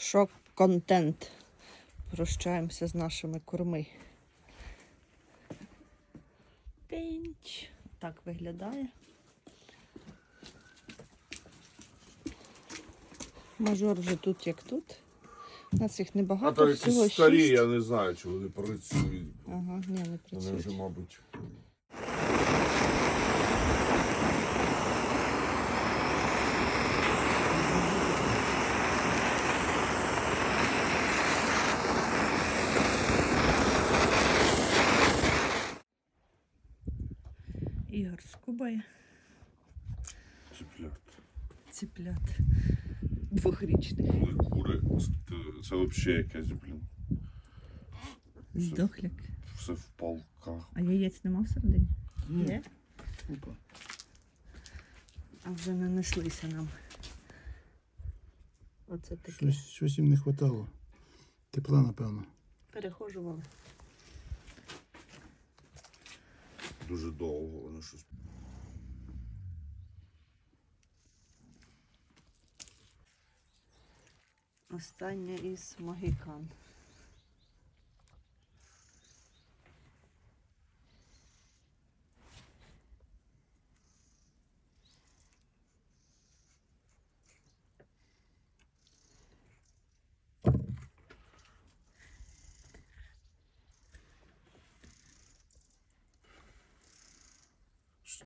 Шок-контент. Прощаємося з нашими курми. Пінч. Так виглядає. Мажор вже тут як тут. У нас їх А небагато, то всього якісь старі, шість. я не знаю, чи вони працюють. Ага, ні, не Вони працюють. вже, мабуть. Ігор скубає Цыплят. ціплят двохрічних. Були кури. Це- взагалі якесь, блін. Здохляк. Все в палках. А яєць нема всередині? Є? Опа. А вже нанеслися нам. Оце таке. Щось, щось їм не вистачало. Тепла, напевно. Перехожували. Дуже довго вони щось. Остання із Магікан.